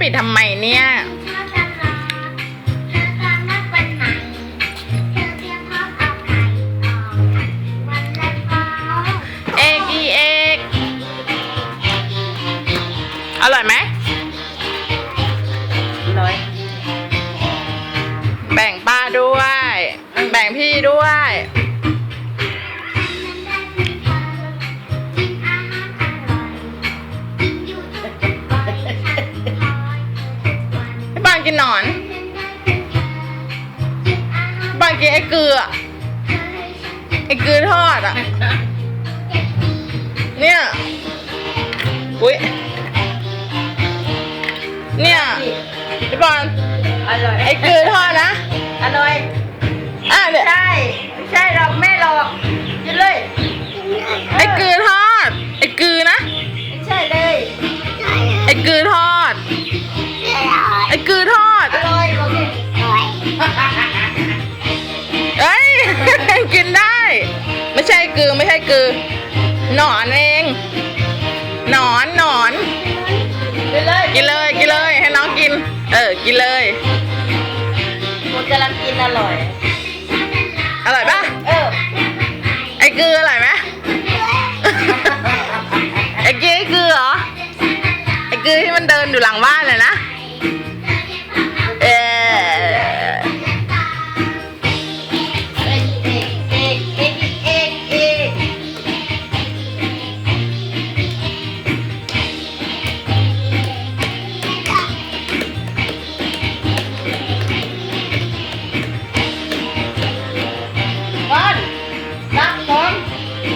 ปิดทำไมเนี่ย เอกอีเอกอร่อยไหม ร้อยแบ่งป้าด้วย แบ่งพี่ด้วย กินหนอนพี่ปานกินไอ้เกลือ ไอ้เกลือทอดอะ เนี่ย อุ้ย เนี่ยพี่ปานอร่อยไอ้เกลือทอดนะ อร่อย อะเดี๋ยวใช่ไม่ใช่หรอกแม่หรอกกินเลย ไอ้เกลือทอด ไอ้เกลือนะ ไม่ใช่เลย ไอ้เกลือทอด งกินได้ ไม่ใช่กือไม่ใช่กือหนอนเองหนอนหนอน กินเลยกินเลยกินเลยให้น้องกิน เออ กินเลย ผมกำลังกินอร่อย อร่อยปะเออ ไอ้กืออร่อยไหม ไอ้กือไอ้กือเหรอไอ้กือที่มันเดินอยู่หลังบ้านเลยนะ